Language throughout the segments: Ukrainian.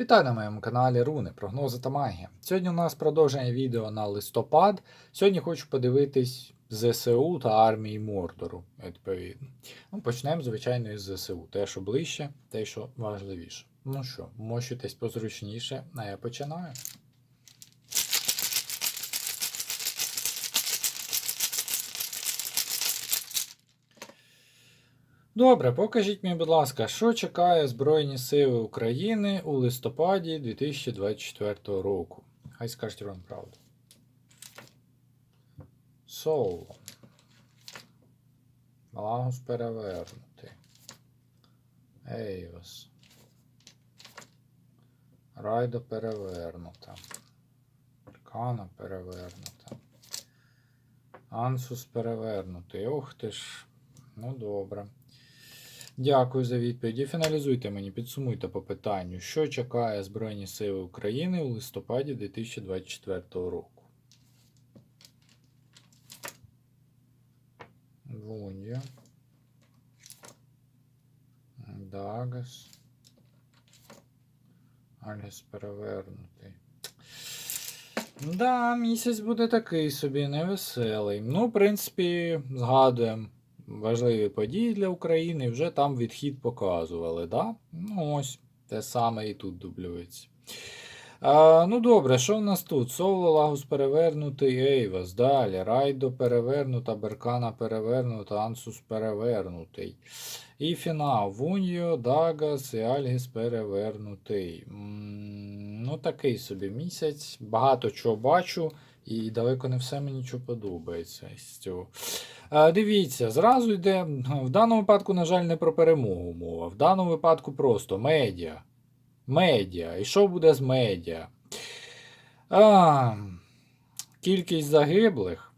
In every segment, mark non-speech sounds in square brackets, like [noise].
Вітаю на моєму каналі Руни, прогнози та магія. Сьогодні у нас продовження відео на листопад. Сьогодні хочу подивитись ЗСУ та армії Мордору, відповідно. Ну, почнемо, звичайно, із ЗСУ. Те, що ближче, те, що важливіше. Ну що, мощуйтесь позручніше, а я починаю. Добре, покажіть мені, будь ласка, що чекає Збройні Сили України у листопаді 2024 року. Хай скажуть вам правду. Соло. Малагус перевернутий. Ейвас. Райдо перевернута. Аркана перевернута. Ансус перевернутий. Ох ти ж. Ну добре. Дякую за відповіді. Фіналізуйте мені, підсумуйте по питанню, що чекає Збройні Сили України у листопаді 2024 року. Вунья. Дагас. Альгес перевернутий. Да, місяць буде такий собі невеселий. Ну, в принципі, згадуємо важливі події для України, вже там відхід показували. Да? Ну ось, те саме і тут дублюється. А, Ну добре, що в нас тут? Соло, Лагус перевернутий, Ейвас. Далі. Райдо перевернута, Беркана перевернута, Ансус перевернутий. І фінал. Вуньо, Дагас і Альгіс перевернутий. М, Ну, такий собі місяць. Багато чого бачу, і далеко не все мені що подобається з цього. Е, Дивіться, зразу йде. В даному випадку, на жаль, не про перемогу мова. В даному випадку просто медіа. Медіа. І що буде з медіа? А, Кількість загиблих.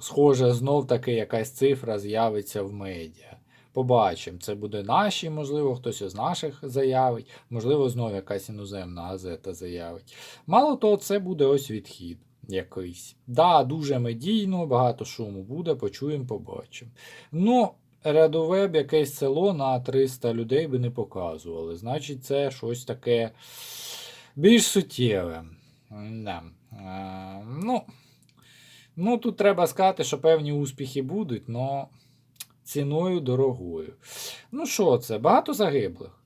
Схоже, знов таки якась цифра з'явиться в медіа. Побачимо, це буде наші, можливо, хтось із наших заявить, можливо, знову якась іноземна газета заявить. Мало того, це буде ось відхід якийсь. Да, дуже медійно, багато шуму буде, почуємо, побачимо. Ну, Радовеб якесь село на 300 людей би не показували. Значить, це щось таке більш суттєве. Да. Е, ну, ну, тут треба сказати, що певні успіхи будуть, але ціною дорогою. Ну, що це? Багато загиблих.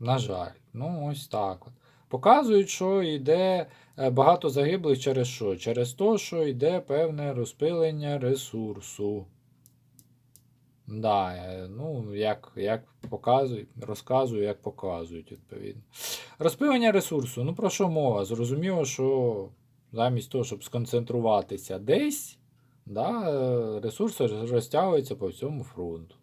На жаль, ну ось так от. Показують, що йде е, багато загиблих через що? Через те, що йде певне розпилення ресурсу. Да, е, ну, як як показують, розказую, як показують, відповідно. Розпилення ресурсу. Ну, про що мова? Зрозуміло, що замість того, щоб сконцентруватися десь, да, е, ресурси розтягуються по всьому фронту.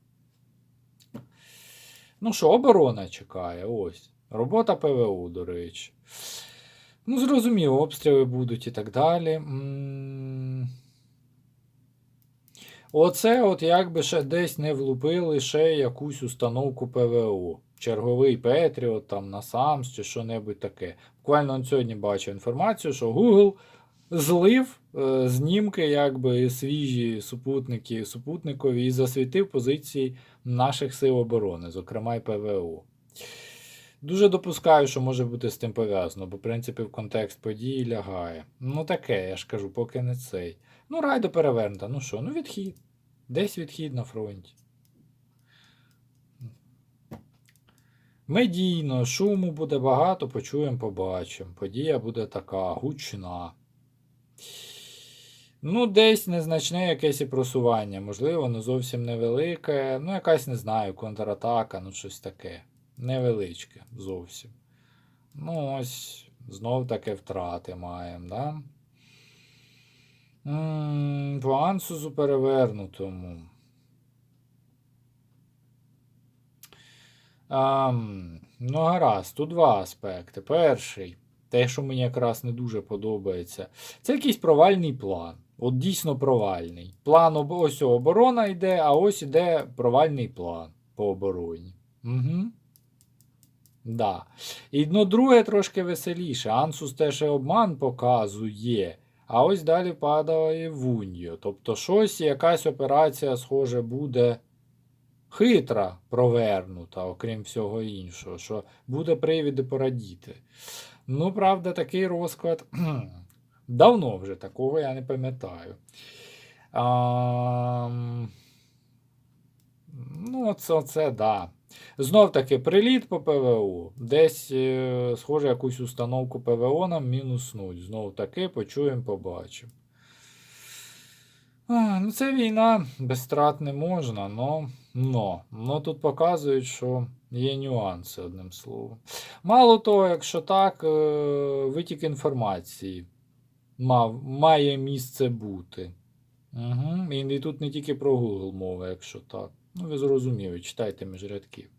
Ну що, оборона чекає, ось. Робота ПВО, до речі. Ну, зрозуміло, обстріли будуть і так далі. Оце, от якби ще десь не влупили ще якусь установку ПВО. Черговий Петріот, там Насамс чи що-небудь таке. Буквально сьогодні бачив інформацію, що Google злив е, знімки, якби свіжі супутники, супутникові і засвітив позиції наших сил оборони, зокрема й ПВО. Дуже допускаю, що може бути з тим пов'язано, бо, в принципі, в контекст події лягає. Ну таке, я ж кажу, поки не цей. Ну, райдо перевернута. Ну що, ну відхід. Десь відхід на фронті. Медійно, шуму буде багато, почуємо, побачимо. Подія буде така гучна. Ну, десь незначне якесь і просування. Можливо, не зовсім невелике. Ну, якась, не знаю, контратака, ну щось таке. Невеличке зовсім. Ну, ось, знов таки втрати маємо, да? По ансузу перевернутому. Ам, ну, гаразд, тут два аспекти. Перший, те, що мені якраз не дуже подобається, це якийсь провальний план. От дійсно провальний. План ось оборона йде, а ось іде провальний план по обороні. Угу. Да. І ну, друге трошки веселіше. Ансус теж обман показує. А ось далі падає Вуньо. Тобто щось, якась операція, схоже, буде хитра провернута, окрім всього іншого, що буде привіди порадіти. Ну, правда, такий розклад. [clears throat] Давно вже такого я не пам'ятаю. А, ну, оце, оце, да. Знов таки, приліт по ПВО. Десь, е, схоже, якусь установку ПВО нам мінус 0. Знов таки, почуємо, побачимо. Ну, це війна, без страт не можна, но, но, но тут показують, що є нюанси, одним словом. Мало того, якщо так, е, витік інформації мав, має місце бути. Угу. І тут не тільки про Google мова, якщо так. Ну, ви зрозуміли, читайте між рядків.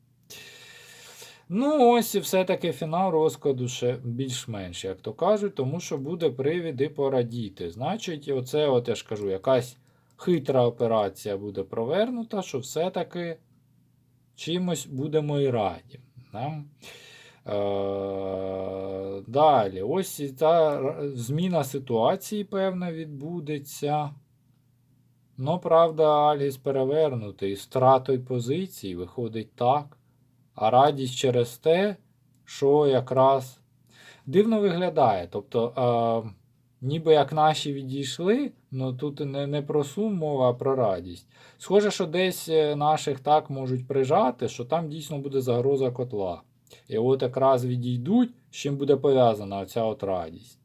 Ну, ось і все-таки фінал розкладу ще більш-менш, як то кажуть, тому що буде привід і порадіти. Значить, оце, от я ж кажу, якась хитра операція буде провернута, що все-таки чимось будемо і раді. Да? Е, Далі, ось і та зміна ситуації, певна, відбудеться. Ну, правда, Альгіс перевернутий. З Стратою позицій виходить так. А радість через те, що якраз дивно виглядає. Тобто, е, ніби як наші відійшли, ну тут не, не про сум мова, а про радість. Схоже, що десь е, наших так можуть прижати, що там дійсно буде загроза котла. І от якраз відійдуть, з чим буде пов'язана оця от радість.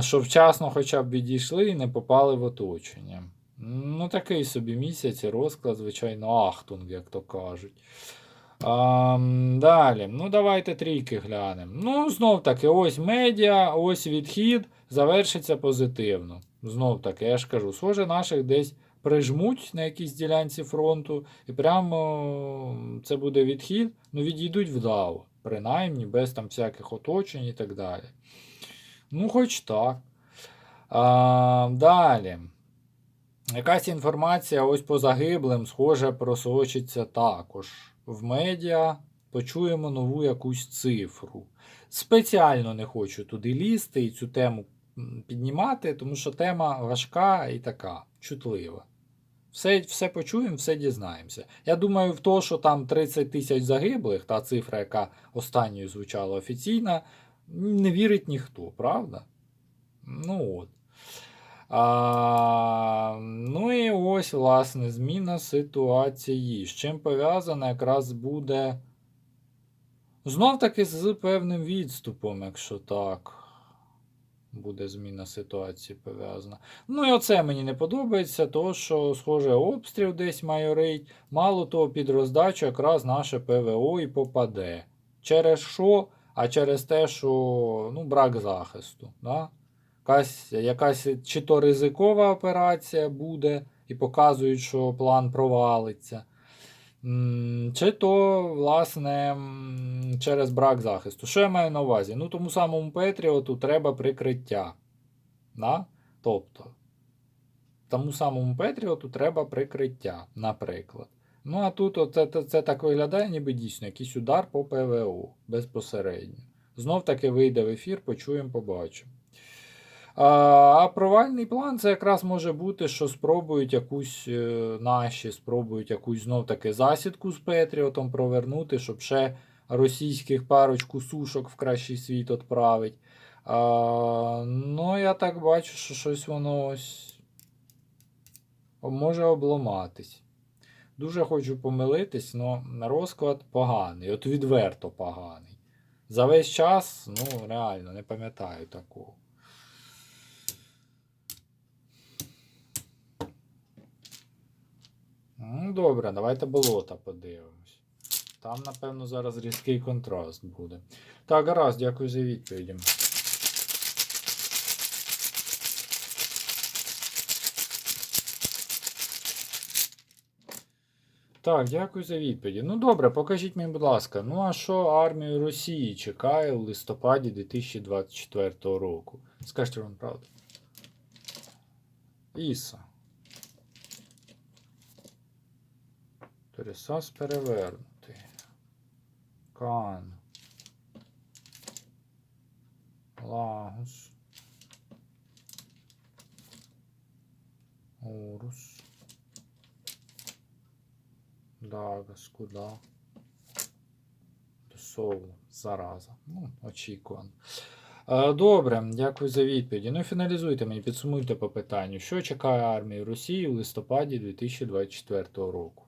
Що вчасно хоча б відійшли і не попали в оточення. Ну, такий собі місяць і розклад, звичайно, ахтунг, як то кажуть. А, далі. Ну, давайте трійки глянемо. Ну, знов таки, ось медіа, ось відхід завершиться позитивно. Знов таки, я ж кажу, схоже, наших десь прижмуть на якійсь ділянці фронту, і прямо це буде відхід, ну відійдуть вдало, принаймні, без там всяких оточень і так далі. Ну, хоч так. А, далі. Якась інформація ось по загиблим, схоже, просочиться також. В медіа почуємо нову якусь цифру. Спеціально не хочу туди лізти і цю тему піднімати, тому що тема важка і така, чутлива. Все, все почуємо, все дізнаємося. Я думаю, в то, що там 30 тисяч загиблих, та цифра, яка останньою звучала офіційна, не вірить ніхто, правда? Ну от. А, ну і ось, власне, зміна ситуації. З чим пов'язана якраз буде. Знов таки з певним відступом, якщо так. Буде зміна ситуації пов'язана. Ну і оце мені не подобається, то що, схоже, обстріл десь майорить. Мало того, під роздачу якраз наше ПВО і попаде. Через що? А через те, що ну, брак захисту. Да? Якась, якась чи то ризикова операція буде, і показують, що план провалиться. Чи то, власне, через брак захисту. Що я маю на увазі? Ну, тому самому Петріоту треба прикриття. Да? Тобто, тому самому Петріоту треба прикриття, наприклад. Ну, а тут оце, це, це так виглядає, ніби дійсно якийсь удар по ПВО безпосередньо. Знов таки вийде в ефір, почуємо, побачимо. А, а провальний план це якраз може бути, що спробують якусь е, наші, спробують якусь знов таки засідку з Петріотом провернути, щоб ще російських парочку сушок в кращий світ відправить. А, ну, я так бачу, що щось воно ось може обламатись. Дуже хочу помилитись, але розклад поганий, от відверто поганий. За весь час, ну, реально, не пам'ятаю такого. Ну, добре, давайте болота подивимось. Там, напевно, зараз різкий контраст буде. Так, гаразд, дякую за відповіді. Так, дякую за відповіді. Ну добре, покажіть мені, будь ласка, ну а що армію Росії чекає у листопаді 2024 року? Скажіть вам правду. Іса. Торісас перевернутий. Кан. Лагус. Орус. До Соул, зараза. Ну, очікувано. Е, Добре, дякую за відповіді. Ну, фіналізуйте мені, підсумуйте по питанню. Що чекає армію Росії у листопаді 2024 року?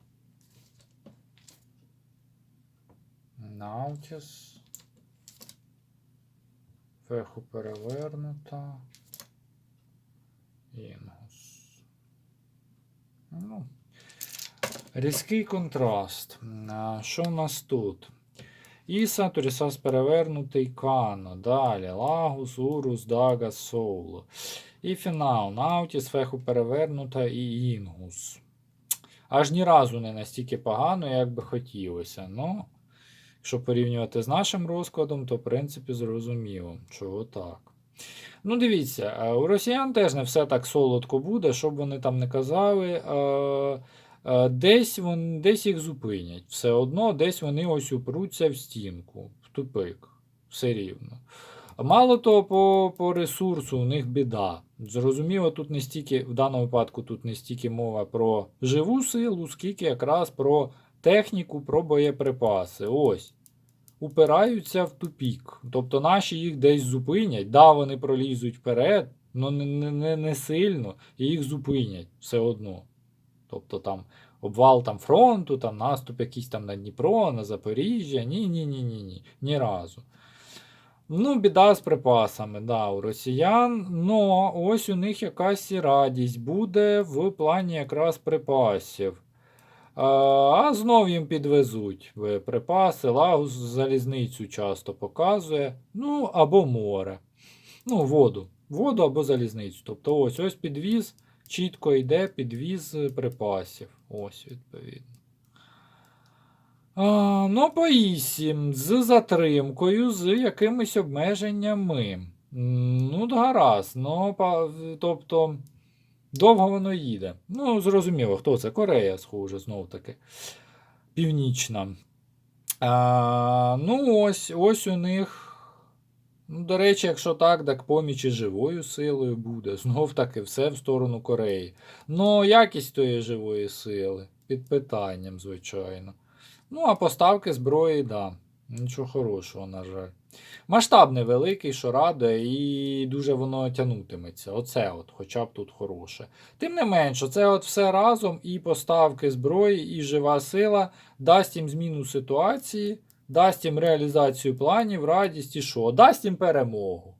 Наутіс. Феху перевернута. Інгус. Ну, різкий контраст. Що в нас тут? Іса, Турісас перевернутий Кано. Далі. Лагус, Урус, Дага, Соуло. І фінал. Наутіс, Феху перевернута і Інгус. Аж ні разу не настільки погано, як би хотілося. Ну, якщо порівнювати з нашим розкладом, то в принципі зрозуміло, чого так. Ну, дивіться, е, у росіян теж не все так солодко буде, щоб вони там не казали. Е, Десь, вон, десь їх зупинять. Все одно, десь вони ось упруться в стінку, в тупик. Все рівно. Мало того, по, по ресурсу у них біда. Зрозуміло, тут не стільки, в даному випадку тут не стільки мова про живу силу, скільки якраз про техніку, про боєприпаси. Ось. Упираються в тупік. Тобто наші їх десь зупинять. Да, вони пролізуть вперед, але не, не, не сильно, і їх зупинять все одно. Тобто там обвал там фронту, там наступ якийсь там на Дніпро, на Запоріжжя. Ні, ні, ні, ні, разу. Ну, біда з припасами, да, у росіян. Ну, ось у них якась радість буде в плані якраз припасів. А, знов їм підвезуть припаси, лагус залізницю часто показує. Ну, або море. Ну, воду. Воду або залізницю. Тобто ось ось підвіз, чітко йде підвіз припасів. Ось, відповідно. Ну, по 8 з затримкою, з якимись обмеженнями. Ну, гаразд. Ну, тобто, довго воно їде. Ну, зрозуміло, хто це? Корея, схоже, знов таки. Північна. А, ну, ось, ось у них. Ну, до речі, якщо так, так поміч і живою силою буде. Знов таки все в сторону Кореї. Ну, якість тої живої сили під питанням, звичайно. Ну, а поставки зброї, да. Нічого хорошого, на жаль. Масштаб невеликий, що радує, і дуже воно тягнутиметься. Оце от, хоча б тут хороше. Тим не менше, це от все разом і поставки зброї, і жива сила дасть їм зміну ситуації, дасть їм реалізацію планів, радість і що? Дасть їм перемогу.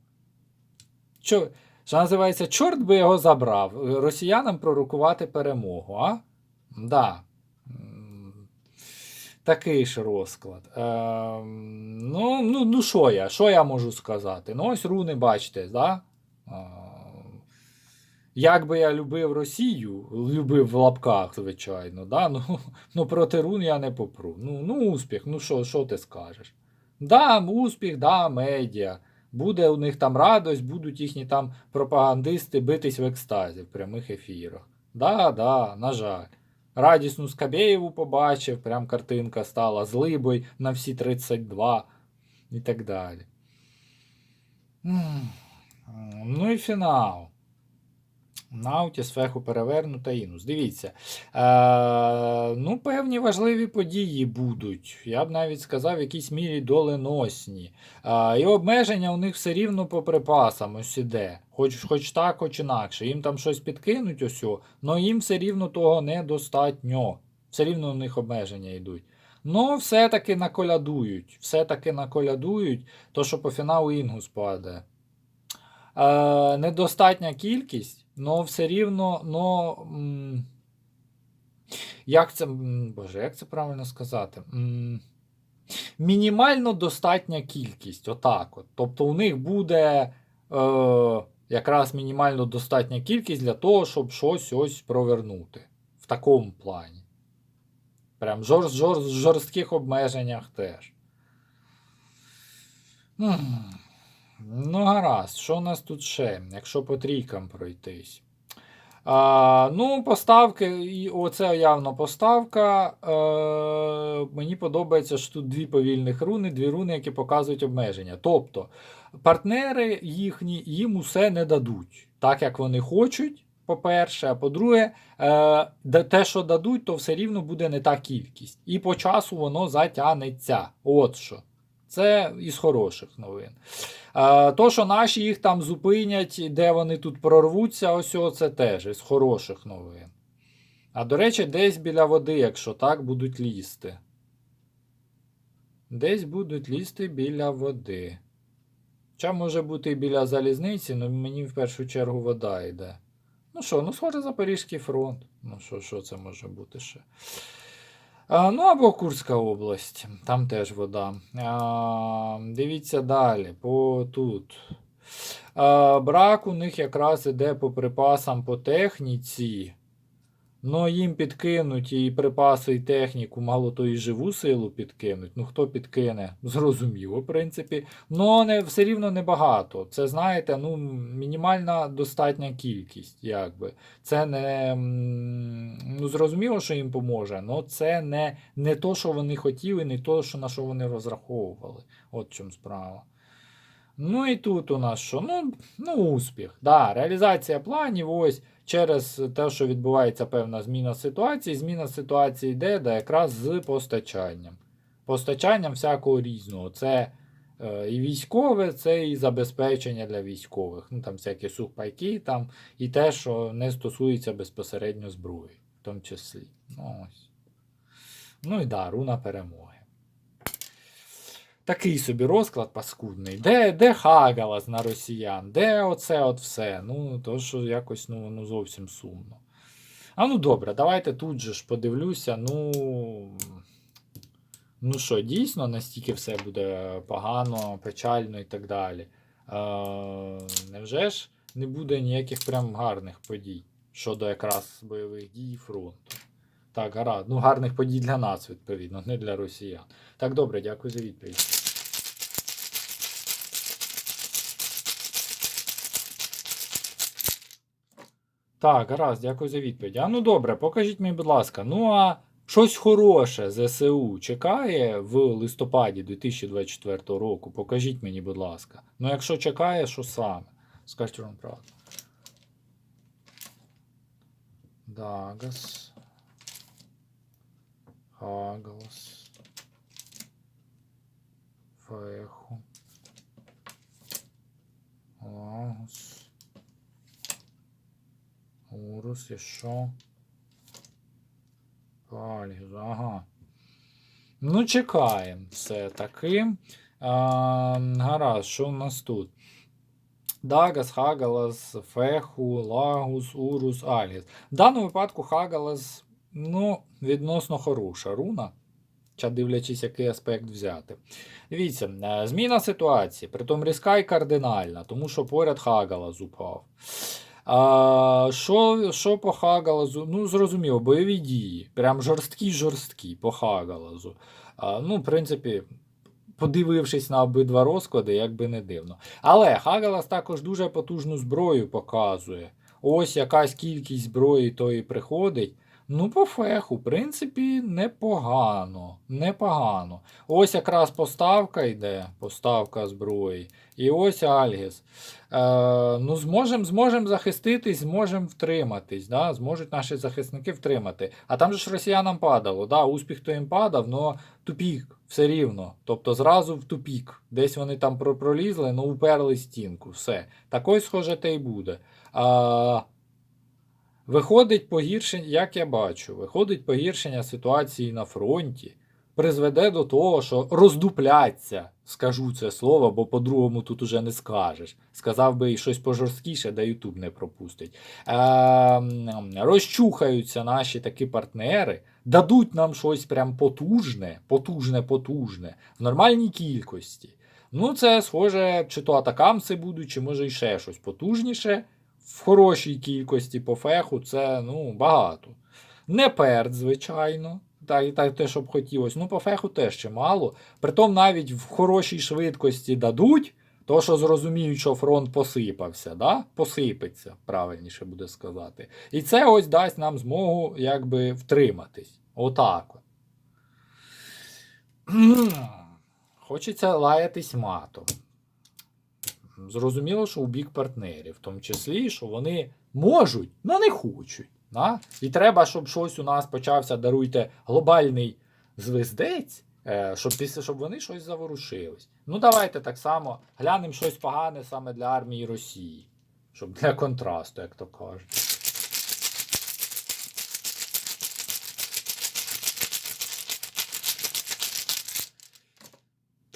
Що, що називається, чорт би його забрав. Росіянам пророкувати перемогу, а? Да. Такий ж розклад. Е, ну, ну, ну, що я? Що я можу сказати? Ну, ось руни, бачите, да? Як би я любив Росію, любив в лапках, звичайно, да? ну, [laughs] ну проти рун я не попру. Ну, ну успіх, ну що, що ти скажеш? Да, успіх, да, медіа. Буде у них там радость, будуть їхні там пропагандисти битись в екстазі в прямих ефірах. Да, да, на жаль. Радісну Скабєєву побачив, прям картинка стала з либой на всі 32 і так далі. Ну і фінал. Наутіс, феху перевернута інус. Дивіться. Е, ну, певні важливі події будуть. Я б навіть сказав, в якійсь мірі доленосні. Е, і обмеження у них все рівно по припасам ось іде. Хоч, хоч так, хоч інакше. Їм там щось підкинуть, ось, але їм все рівно того недостатньо. Все рівно у них обмеження йдуть. Ну, все-таки наколядують. Все-таки наколядують, то що по фіналу Інгус падає. Е, недостатня кількість, але все рівно, но, як це, Боже, як це правильно сказати? Мінімально достатня кількість. Отак от. Тобто у них буде е, якраз мінімально достатня кількість для того, щоб щось ось провернути. В такому плані. Прям жорст, жорст, жорстких обмеженнях теж. Ну, гаразд, що у нас тут ще, якщо по трійкам пройтись? А, ну, поставки, і оце явно поставка. Е, мені подобається, що тут дві повільних руни, дві руни, які показують обмеження. Тобто, партнери їхні їм усе не дадуть так, як вони хочуть. по-перше, а по-друге, е, те, що дадуть, то все рівно буде не та кількість. І по часу воно затягнеться. От що. Це із хороших новин. То, що наші їх там зупинять, де вони тут прорвуться, ось це теж із хороших новин. А до речі, десь біля води, якщо так, будуть лізти. Десь будуть лізти біля води. Хоча може бути і біля залізниці, але мені в першу чергу вода йде. Ну що, ну схоже Запорізький фронт. Ну що, що це може бути ще? Ну або Курська область, там теж вода. Дивіться далі, по тут. Брак у них якраз іде по припасам по техніці. Ну, їм підкинуть і припаси, і техніку, мало то і живу силу підкинуть. Ну, хто підкине? Зрозуміло, в принципі. Ну, все рівно небагато. Це, знаєте, ну, мінімальна достатня кількість, якби. Це не. Ну, зрозуміло, що їм поможе, але це не, не то, що вони хотіли, не то, що, на що вони розраховували. От в чому справа. Ну і тут у нас що? Ну, ну успіх. Да, реалізація планів, ось через те, що відбувається певна зміна ситуації. Зміна ситуації йде да, якраз з постачанням. Постачанням всякого різного. Це е, і військове, це і забезпечення для військових. Ну, там всякі сухпайки, там, і те, що не стосується безпосередньо зброї, в тому числі. Ну, ось. ну і да, руна перемоги. Такий собі розклад паскудний. Де, де Хагалас на росіян? Де оце от все? Ну, то що якось ну, ну зовсім сумно. А ну добре, давайте тут же ж подивлюся. Ну. Ну що, дійсно настільки все буде погано, печально і так далі. Е, невже ж не буде ніяких прям гарних подій щодо якраз бойових дій фронту? Так, гаразд. Ну, гарних подій для нас, відповідно, не для росіян. Так, добре, дякую за відповідь. Так, гаразд, дякую за відповідь. А ну добре, покажіть мені, будь ласка. Ну а щось хороше ЗСУ чекає в листопаді 2024 року. Покажіть мені, будь ласка. Ну, якщо чекає, що саме? Скажіть вам правду. Дагас. Хагалас. Феху. Лагус. Урус і що? Пальгіз, ага. Ну, чекаємо все таки. А, гаразд, що у нас тут? Дагас, Хагалас, Феху, Лагус, Урус, Альгіс. В даному випадку Хагалас, ну, відносно хороша руна. Ча дивлячись, який аспект взяти. Дивіться, е, зміна ситуації, притом різка і кардинальна, тому що поряд Хагалас упав. А, що, що по Хагалазу? Ну, зрозуміло, бойові дії. Прям жорсткі-жорсткі по Хагалазу. А, ну, в принципі, подивившись на обидва розклади, як би не дивно. Але Хагалас також дуже потужну зброю показує. Ось якась кількість зброї тої приходить. Ну, по феху, в принципі, непогано. Непогано. Ось якраз поставка йде, поставка зброї. І ось Альгіс. Е, ну, зможемо зможем захиститись, зможемо втриматись. Да? Зможуть наші захисники втримати. А там же ж росіянам падало. Да? Успіх то їм падав, але тупік все рівно. Тобто зразу в тупік. Десь вони там про- пролізли, ну уперли стінку. Все. Такой, схоже, те й буде. А, виходить погіршення, як я бачу, виходить погіршення ситуації на фронті. Призведе до того, що роздупляться, скажу це слово, бо по-другому тут уже не скажеш. Сказав би і щось пожорсткіше, да Ютуб не пропустить. Ем, розчухаються наші такі партнери, дадуть нам щось прям потужне, потужне, потужне, в нормальній кількості. Ну, це схоже, чи то атакамси будуть, чи може і ще щось потужніше. В хорошій кількості по феху це ну, багато. Не перд, звичайно. Так, і так те, що б хотілося. Ну, по феху теж чимало. Притом навіть в хорошій швидкості дадуть, то що зрозуміють, що фронт посипався, да? посипеться, правильніше буде сказати. І це ось дасть нам змогу якби втриматись. Отак. Хочеться лаятись матом. Зрозуміло, що у бік партнерів, в тому числі, що вони можуть, але не хочуть. Да? І треба, щоб щось у нас почався, даруйте, глобальний звездець, е, щоб, після, щоб вони щось заворушились. Ну, давайте так само глянемо щось погане саме для армії Росії. Щоб для контрасту, як то кажуть.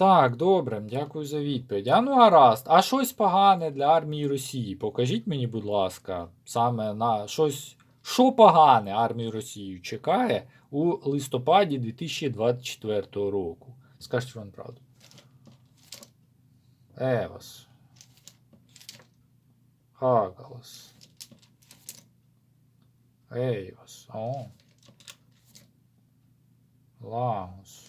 Так, добре, дякую за відповідь. А ну гаразд. А щось погане для армії Росії. Покажіть мені, будь ласка, саме на щось, що погане армію Росії чекає у листопаді 2024 року. Скажіть вам правду. Евас. Хагалас. Ейвас. О. Лагос.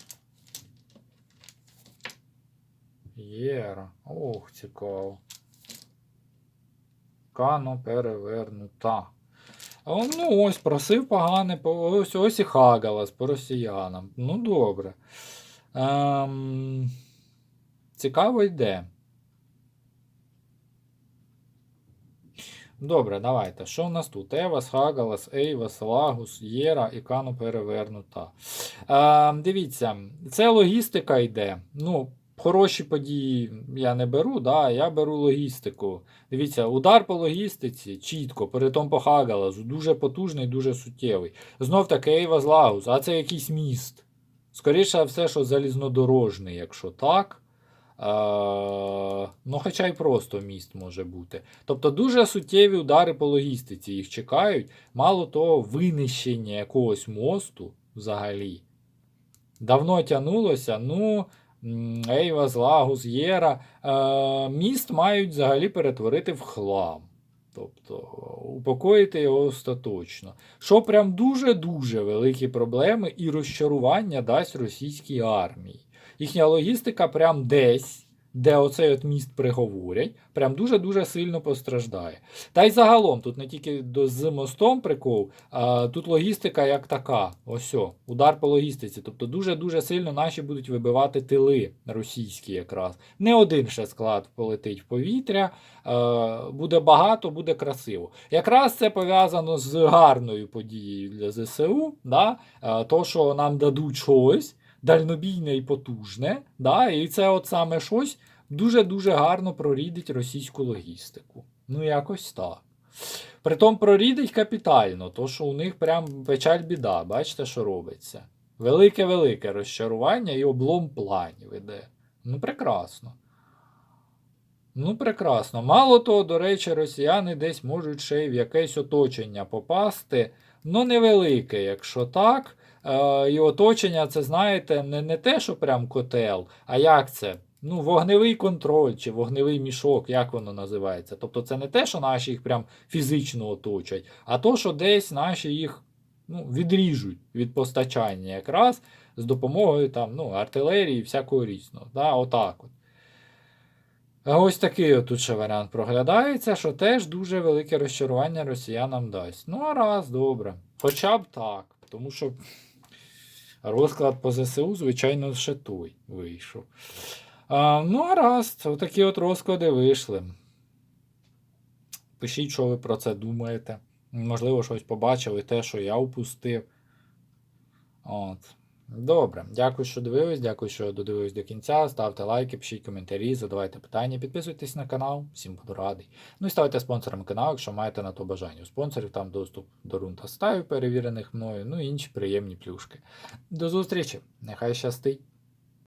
Єра. Ох, цікаво. Кано перевернута. Ну, ось просив погане, ось, ось і Хагалас по росіянам. Ну, добре. Ем, цікаво йде. Добре, давайте. Що в нас тут? Евас, Хагалас, Ейвас, Лагус, Єра і Кано перевернута. Е, дивіться, це логістика йде. Ну, хороші події я не беру, да, я беру логістику. Дивіться, удар по логістиці чітко, перетом по Хагалазу, дуже потужний, дуже суттєвий. Знов таки Ейвас Лагус, а це якийсь міст. Скоріше все, що залізнодорожний, якщо так. Е, ну, хоча й просто міст може бути. Тобто дуже суттєві удари по логістиці їх чекають. Мало того, винищення якогось мосту взагалі. Давно тягнулося. Ну, Ейвас, Лагус, Єра. Е, міст мають взагалі перетворити в хлам. Тобто упокоїти його остаточно. Що прям дуже-дуже великі проблеми і розчарування дасть російській армії. Їхня логістика прям десь, де оцей от міст приговорять, прям дуже-дуже сильно постраждає. Та й загалом, тут не тільки з мостом прикол, а тут логістика як така. Ось, о, удар по логістиці. Тобто дуже-дуже сильно наші будуть вибивати тили російські якраз. Не один ще склад полетить в повітря. Е, буде багато, буде красиво. Якраз це пов'язано з гарною подією для ЗСУ, да? е, то, що нам дадуть щось дальнобійне і потужне, да? і це от саме щось дуже-дуже гарно прорідить російську логістику. Ну, якось так. Притом прорідить капітально, то що у них прям печаль біда, бачите, що робиться. Велике-велике розчарування і облом планів іде. Ну, прекрасно. Ну, прекрасно. Мало того, до речі, росіяни десь можуть ще й в якесь оточення попасти. Ну, невелике, якщо так. Е, і оточення, це, знаєте, не, не те, що прям котел, а як це? Ну, вогневий контроль чи вогневий мішок, як воно називається. Тобто це не те, що наші їх прям фізично оточать, а то, що десь наші їх ну, відріжуть від постачання якраз з допомогою там, ну, артилерії і всякого різного. Да, отак от. Ось такий тут ще варіант проглядається, що теж дуже велике розчарування росіянам дасть. Ну, а раз, добре. Хоча б так. Тому що розклад по ЗСУ, звичайно, ще той вийшов. А, ну, а раз, отакі от розклади вийшли. Пишіть, що ви про це думаєте. Можливо, щось побачили, те, що я упустив. От. Добре, дякую, що дивились, дякую, що додивились до кінця. Ставте лайки, пишіть коментарі, задавайте питання, підписуйтесь на канал, всім буду радий. Ну і ставайте спонсором каналу, якщо маєте на то бажання. У спонсорів там доступ до рунта стаю, перевірених мною, ну і інші приємні плюшки. До зустрічі! Нехай щастить!